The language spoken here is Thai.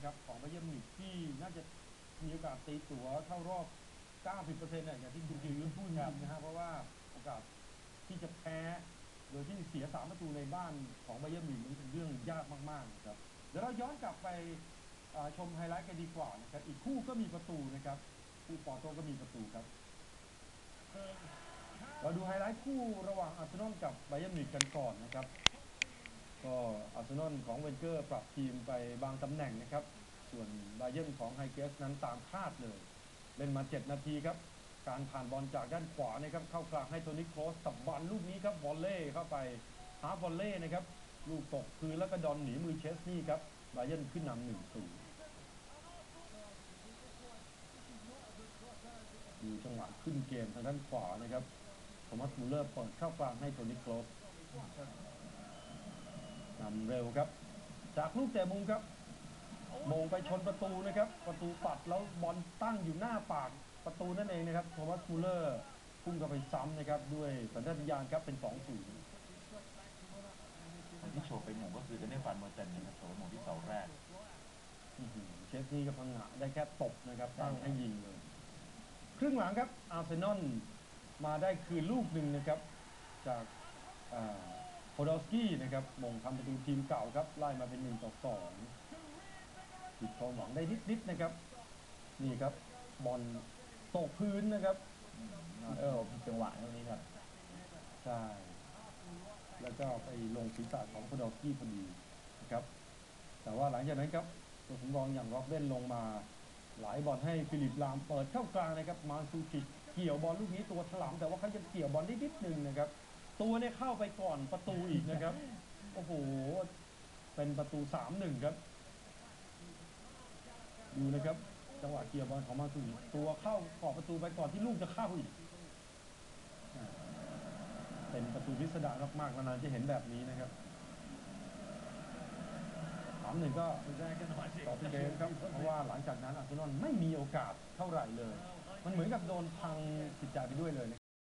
นะครับของไบาเยิร์นมิวนิกที่น่าจะมีโอกาสตีตั๋วเข้ารอบ 90%เนี่ยอย่างที่คุณจิวพูดจริงๆนะฮะเพราะว่าโอกาสที่จะแพ้โดยที่เสียสามประตูในบ้านของไบาเยิร์นมิวนิกนี่เป็นเรื่องยากมากๆนะครับเดี๋ยวเราย้อนกลับไปอ่าชมไฮไลท์กันดีกว่านะครับอีกคู่ก็มีประตูนะครับคู่ปอร์โตก็มีประตูครับเราดูไฮไลท์คู่ระหว่างอาร์เซนอลกับไบเ e ร์นมิวนิกกันก่อนนะครับ ก็อาร์เซนอลของเวนเกอร์ปรับทีมไปบางตำแหน่งนะครับ ส่วนไบเ e ร์นของไฮเกสนั้นตามคาดเลย เล่นมา 7 นาทีครับ การผ่านบอลจากด้านขวานะครับ เข้ากลางให้โทนี่โครสตับบอลลูกนี้ครับวอลเล่เข้าไปฮาร์ฟวอลเล่นะครับ ลูกตกพื้นแล้วก็ดอนหนีมือเชสนี่ครับไบเ e ร์นขึ้นนำหนึ่งศูนย์ดูจังหวะขึ้นเกมทางด้านขวานะครับโทมัสมูเลอร์เปิดเข้ากลางให้โทนี่โครส นำเร็วครับ จากลูกเตะมุมครับโมงไปชนประตูนะครับ ประตูปัดแล้วบอลตั้งอยู่หน้าปากประตูนั่นเองนะครับโทมัสมูลเลอร์พุ่งเข้าไปซ้ำนะครับ ด้วยสัญชาตญาณครับเป็น2-0คนที่โชว์ไปหมู่ก็คือเดนเนลฟานเมอร์เตนนะครับโชว์ไปหมู่ที่เสาแรกอื้อหือเชฟนี่ก็พังงะได้แค่ตบนะครับตั้งให้ยิงเลยครึ่งหลังครับอาร์เซนอลมาได้คืนลูกหนึ่งนะครับ จาก โพดอลสกี้นะครับมงทำประตูทีมเก่าครับไล่มาเป็นหนึ่งต่อสองติดความหวังได้นิดๆนะครับ นี่ครับบอลตกพื้นนะครับเออผิดจังหวะตรงนี้ครับใช่แล้วก็ไปลงศีรษะของโพดอลสกี้พอดีนะครับ แต่ว่าหลังจากนั้นครับตัวสำรองอย่างร็อบเบนลงมาหลายบอลให้ฟิลิปลามเปิดเข้ากลางนะครับมาซูกิเกี่ยวบอลลูกนี้ตัวถลำแต่ว่าเขาจะเกี่ยวบอลได้นิดนึงนะครับ ตัวเนี่ยเข้าไปก่อนประตูอีกนะครับ โอ้โห เป็นประตูสามหนึ่งครับ ดูนะครับ จังหวะเกี่ยวบอลของมาซูกิตัวเข้ากรอบประตูไปก่อนที่ลูกจะเข้าอีก เป็นประตูพิสดารมากๆนานๆจะเห็นแบบนี้นะครับสามหนึ่งก็ต่อไปเกมครับ เพราะว่าหลังจากนั้นอาร์เซนอลไม่มีโอกาสเท่าไหร่เลย มันเหมือนกับโดนพังจิตใจไปด้วยเลยนะครับ